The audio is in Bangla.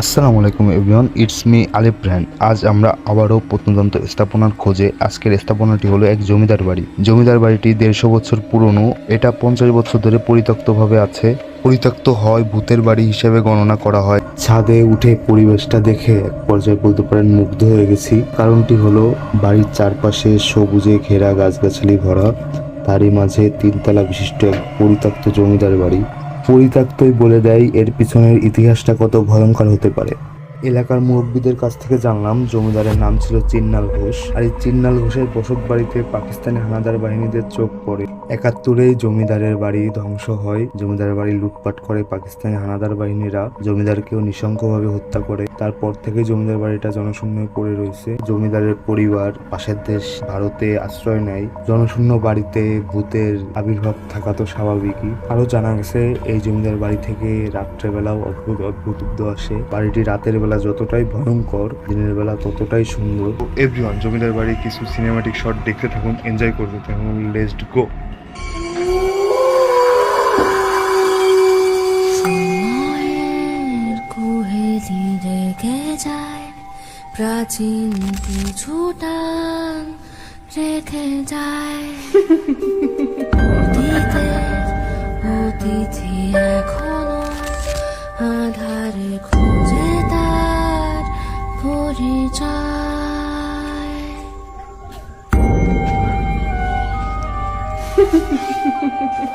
আসসালামু আলাইকুম everyone, it's me Alif brand আজ আমরা আবারও প্রত্নতন্ত্র স্থাপনার খোঁজে আজকের স্থাপনাটি হলো এক জমিদার বাড়ি। জমিদার বাড়িটি দেড়শো বছর পুরনো, এটা পঞ্চাশ বছর ধরে পরিত্যক্তভাবে আছে। পরিত্যক্ত হয় ভূতের বাড়ি হিসেবে গণনা করা হয়। ছাদে উঠে পরিবেশটা দেখে এক পর্যায়ে বলতে পারেন মুগ্ধ হয়ে গেছি। কারণটি হলো বাড়ির চারপাশে সবুজে ঘেরা গাছগাছালি ভরা। তারই মাঝে তিনতলা বিশিষ্ট এক পরিত্যক্ত জমিদার বাড়ি। পরিত্যক্তই বলে দেয়, এর পিছনের ইতিহাসটা কত ভয়ঙ্কর হতে পারে। এলাকার মুরব্বীদের কাছ থেকে জানলাম জমিদারের নাম ছিল চিন্নাল ঘোষ। আর এই চিন্নাল ঘোষের বসত বাড়িতে পাকিস্তানি হানাদার বাহিনীদের চোখ পড়ে। একাত্তরেই জমিদারের বাড়ি ধ্বংস হয়। জমিদারের বাড়ি লুটপাট করে পাকিস্তানি হানাদার বাহিনীরা। জমিদারকেও নৃশংসভাবে হত্যা করে। তারপর থেকে জমিদার বাড়িটা জনশূন্য পড়ে রয়েছে। জমিদারের পরিবার, পাশের দেশ, ভারতে আশ্রয় নেয়। জনশূন্য বাড়িতে ভূতের আবির্ভাব থাকা তো স্বাভাবিকই। আরও জানা গেছে, এই জমিদার বাড়ি থেকে রাত্রেবেলাও অদ্ভুত অদ্ভুত আসে। বাড়িটি রাতের বেলা যতটাই ভয়ঙ্কর দিনের বেলা ততটাই সুন্দর। এভরিওয়ান জমিদার বাড়ি কিছু সিনেমাটিক শট দেখতে থাকুন এনজয় করতে থাকুন লেটস গো যায় প্রাচীন কিছু টান রেখে যায়। অতীতের অতিথি এখনও পরিচয়